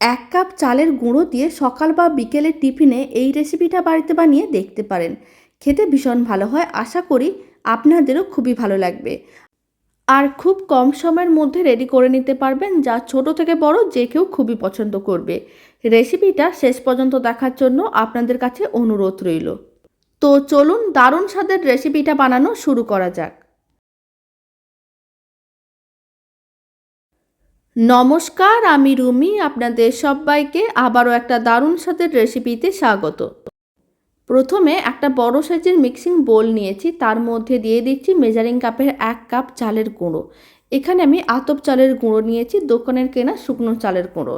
এক কাপ চালের গুঁড়ো দিয়ে সকাল বা বিকেলের টিফিনে এই রেসিপিটা বাড়িতে বানিয়ে দেখতে পারেন। খেতে ভীষণ ভালো হয়। আশা করি আপনাদেরও খুবই ভালো লাগবে। আর খুব কম সময়ের মধ্যে রেডি করে নিতে পারবেন, যা ছোট থেকে বড় যে কেউ খুবই পছন্দ করবে। রেসিপিটা শেষ পর্যন্ত দেখার জন্য আপনাদের কাছে অনুরোধ রইল। তো চলুন দারুণ স্বাদের রেসিপিটা বানানো শুরু করা যাক। নমস্কার, আমি রুমি, আপনাদের সবাইকে আবারও একটা দারুণ স্বাদের রেসিপিতে স্বাগত। প্রথমে একটা বড় সাইজের মিক্সিং বোল নিয়েছি, তার মধ্যে দিয়ে দিচ্ছি মেজারিং কাপের এক কাপ চালের গুঁড়ো। এখানে আমি আতপ চালের গুঁড়ো নিয়েছি, দোকানের কেনা শুকনো চালের গুঁড়ো।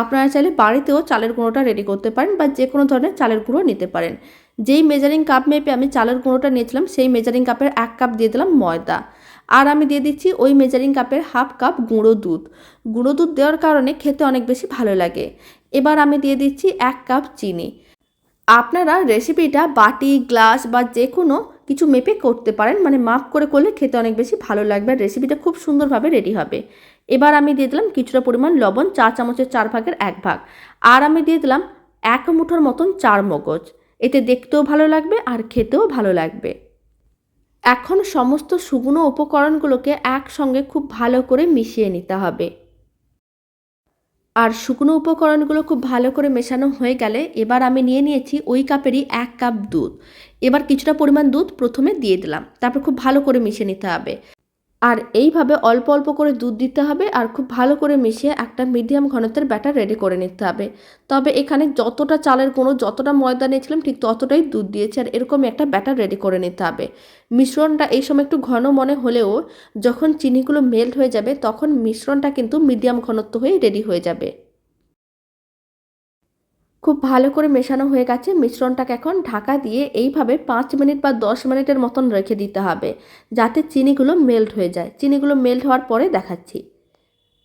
আপনারা চাইলে বাড়িতেও চালের গুঁড়োটা রেডি করতে পারেন বা যে কোনো ধরনের চালের গুঁড়ো নিতে পারেন। যেই মেজারিং কাপ মেপে আমি চালের গুঁড়োটা নিয়েছিলাম, সেই মেজারিং কাপের এক কাপ দিয়ে দিলাম ময়দা। আর আমি দিয়ে দিচ্ছি ওই মেজারিং কাপের হাফ কাপ গুঁড়ো দুধ। গুঁড়ো দুধ দেওয়ার কারণে খেতে অনেক বেশি ভালো লাগে। এবার আমি দিয়ে দিচ্ছি এক কাপ চিনি। আপনারা রেসিপিটা বাটি গ্লাস বা যে কোনো কিছু মেপে করতে পারেন মানে মাপ করে করলে খেতে অনেক বেশি ভালো লাগবে আর রেসিপিটা খুব সুন্দরভাবে রেডি হবে। এবার আমি দিয়ে দিলাম কিছুটা পরিমাণ লবণ, চা চামচের চার ভাগের এক ভাগ। আর আমি দিয়ে দিলাম এক মুঠোর মতন চার মগজ। এতে দেখতেও ভালো লাগবে আর খেতেও ভালো লাগবে। এখন সমস্ত শুকনো উপকরণগুলোকে একসঙ্গে খুব ভালো করে মিশিয়ে নিতে হবে। আর শুকনো উপকরণগুলো খুব ভালো করে মেশানো হয়ে গেলে এবার আমি নিয়ে নিয়েছি ওই কাপেরই এক কাপ দুধ। এবার কিছুটা পরিমাণ দুধ প্রথমে দিয়ে দিলাম। তারপর খুব ভালো করে মিশিয়ে নিতে হবে। আর এইভাবে অল্প অল্প করে দুধ দিতে হবে আর খুব ভালো করে মিশিয়ে একটা মিডিয়াম ঘনত্বের ব্যাটার রেডি করে নিতে হবে। তবে এখানে যতটা চালের কোনো যতটা ময়দা নিয়েছিলাম ঠিক ততটাই দুধ দিয়েছি আর এরকম একটা ব্যাটার রেডি করে নিতে হবে। মিশ্রণটা এই সময় একটু ঘন মনে হলেও যখন চিনিগুলো মেল্ট হয়ে যাবে তখন মিশ্রণটা কিন্তু মিডিয়াম ঘনত্ব হয়ে রেডি হয়ে যাবে। খুব ভালো করে মেশানো হয়ে গেছে। মিশ্রণটাকে এখন ঢাকা দিয়ে এইভাবে পাঁচ মিনিট বা দশ মিনিটের মতন রেখে দিতে হবে, যাতে চিনিগুলো মেল্ট হয়ে যায়। চিনিগুলো মেল্ট হওয়ার পরে দেখাচ্ছি।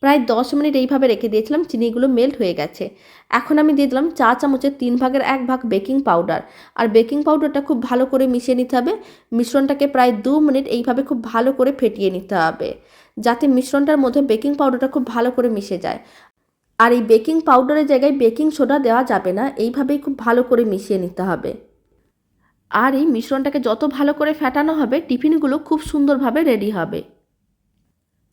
প্রায় দশ মিনিট এইভাবে রেখে দিয়েছিলাম, চিনিগুলো মেল্ট হয়ে গেছে। এখন আমি দিয়ে দিলাম চা চামচের তিন ভাগের এক ভাগ বেকিং পাউডার। আর বেকিং পাউডারটা খুব ভালো করে মিশিয়ে নিতে হবে। মিশ্রণটাকে প্রায় দু মিনিট এইভাবে খুব ভালো করে ফেটিয়ে নিতে হবে, যাতে মিশ্রণটার মধ্যে বেকিং পাউডারটা খুব ভালো করে মিশে যায়। আর এই বেকিং পাউডারের জায়গায় বেকিং সোডা দেওয়া যাবে না। এইভাবেই খুব ভালো করে মিশিয়ে নিতে হবে। আর এই মিশ্রণটাকে যত ভালো করে ফেটানো হবে, টিফিনগুলো খুব সুন্দরভাবে রেডি হবে।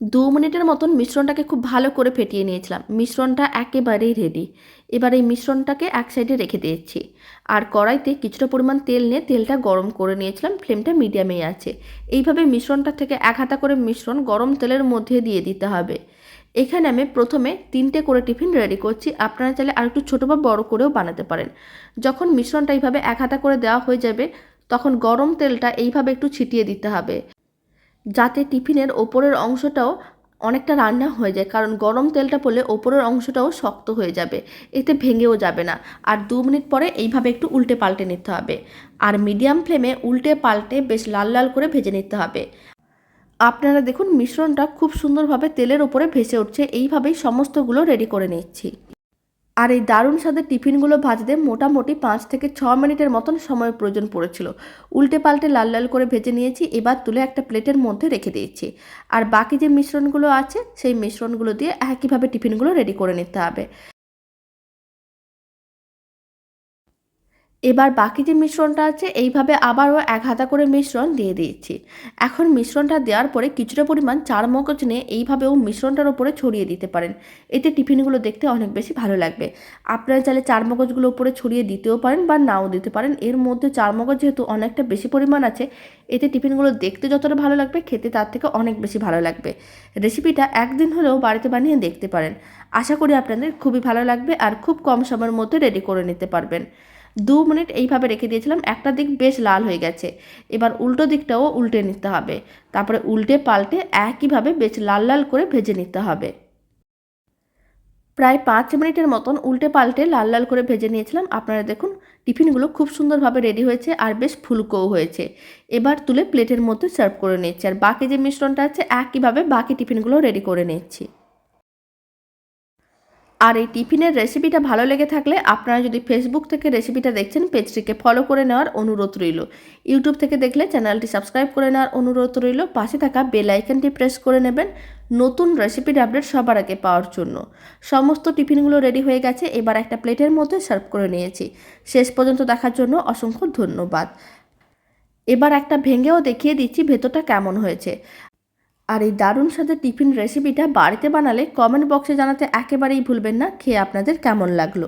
দু মিনিটের মতন মিশ্রণটাকে খুব ভালো করে ফেটিয়ে নিয়েছিলাম। মিশ্রণটা একেবারেই রেডি এবার এই মিশ্রণটাকে এক সাইডে রেখে দিয়েছি। আর কড়াইতে কিছুটা পরিমাণ তেল নিয়ে তেলটা গরম করে নিয়েছিলাম। ফ্লেমটা মিডিয়ামেই আছে। এইভাবে মিশ্রণটা থেকে এক হাতা করে মিশ্রণ গরম তেলের মধ্যে দিয়ে দিতে হবে। এখানে আমি প্রথমে তিনটে করে টিফিন রেডি করছি। আপনারা চাইলে আর একটু ছোটো বা বড় করেও বানাতে পারেন। যখন মিশ্রণটা এইভাবে এক হাতা করে দেওয়া হয়ে যাবে, তখন গরম তেলটা এইভাবে একটু ছিটিয়ে দিতে হবে। যাতে টিফিনের ওপরের অংশটাও অনেকটা রান্না হয়ে যায়, কারণ গরম তেলটা পড়লে ওপরের অংশটাও শক্ত হয়ে যাবে। এতে ভেঙেও যাবে না। আর দু মিনিট পরে এইভাবে একটু উল্টে পাল্টে নিতে হবে। আর মিডিয়াম ফ্লেমে উল্টে পাল্টে বেশ লাল লাল করে ভেজে নিতে হবে। আপনারা দেখুন, মিশ্রণটা খুব সুন্দরভাবে তেলের ওপরে ভেসে উঠছে। এইভাবেই সমস্তগুলো রেডি করে নিচ্ছি। আর এই দারুণ স্বাদের টিফিনগুলো ভাজতে মোটামুটি পাঁচ থেকে ছ মিনিটের মতন সময় প্রয়োজন পড়েছিল। উল্টে পাল্টে লাল লাল করে ভেজে নিয়েছি, এবার তুলে একটা প্লেটের মধ্যে রেখে দিয়েছি। আর বাকি যে মিশ্রণগুলো আছে, সেই মিশ্রণগুলো দিয়ে একইভাবে টিফিনগুলো রেডি করে নিতে হবে। এবার বাকি যে মিশ্রণটা আছে, এইভাবে আবারও এক হাতা করে মিশ্রণ দিয়ে দিয়েছি এখন মিশ্রণটা দেওয়ার পরে কিছুটা পরিমাণ চার মগজ নিয়ে এইভাবেও মিশ্রণটার ওপরে ছড়িয়ে দিতে পারেন। এতে টিফিনগুলো দেখতে অনেক বেশি ভালো লাগবে। আপনারা চাইলে চার মগজগুলো উপরে ছড়িয়ে দিতেও পারেন বা নাও দিতে পারেন। এর মধ্যে চার মগজ যেহেতু অনেকটা বেশি পরিমাণ আছে, এতে টিফিনগুলো দেখতে যতটা ভালো লাগবে, খেতে তার থেকে অনেক বেশি ভালো লাগবে। রেসিপিটা একদিন হলেও বাড়িতে বানিয়ে দেখতে পারেন। আশা করি আপনাদের খুবই ভালো লাগবে আর খুব কম সময়ের মধ্যে রেডি করে নিতে পারবেন। দু মিনিট এইভাবে রেখে দিয়েছিলাম, একটা দিক বেশ লাল হয়ে গেছে। এবার উল্টো দিকটাও উল্টে নিতে হবে। তারপরে উল্টে পাল্টে একইভাবে বেশ লাল লাল করে ভেজে নিতে হবে। প্রায় পাঁচ মিনিটের মতন উল্টে পাল্টে লাল লাল করে ভেজে নিয়েছিলাম। আপনারা দেখুন, টিফিনগুলো খুব সুন্দরভাবে রেডি হয়েছে আর বেশ ফুলকোও হয়েছে। এবার তুলে প্লেটের মধ্যে সার্ভ করে নিচ্ছি আর বাকি যে মিশ্রণটা আছে, একইভাবে বাকি টিফিনগুলো রেডি করে নিচ্ছি আর এই টিফিনের রেসিপিটা ভালো লেগে থাকলে আপনারা যদি ফেসবুক থেকে রেসিপিটা দেখছেন পেজটিকে ফলো করে নেওয়ার অনুরোধ রইল। ইউটিউব থেকে দেখলে চ্যানেলটি সাবস্ক্রাইব করে নেওয়ার অনুরোধ রইল। পাশে থাকা বেল আইকনটি প্রেস করে নেবেন নতুন রেসিপির আপডেট সবার আগে পাওয়ার জন্য। সমস্ত টিফিনগুলো রেডি হয়ে গেছে, এবার একটা প্লেটের মধ্যে সার্ভ করে নিয়েছি। শেষ পর্যন্ত দেখার জন্য অসংখ্য ধন্যবাদ। এবার একটা ভেঙেও দেখিয়ে দিচ্ছি ভেতরটা কেমন হয়েছে। আর এই দারুণ সাথে টিফিন রেসিপিটা বাড়িতে বানালে কমেন্ট বক্সে জানাতে একেবারেই ভুলবেন না, খেয়ে আপনাদের কেমন লাগল?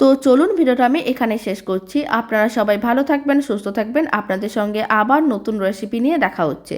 তো চলুন ভিডিওটা আমি এখানে শেষ করছি। আপনারা সবাই ভালো থাকবেন, সুস্থ থাকবেন। আপনাদের সঙ্গে আবার নতুন রেসিপি নিয়ে দেখা হচ্ছে।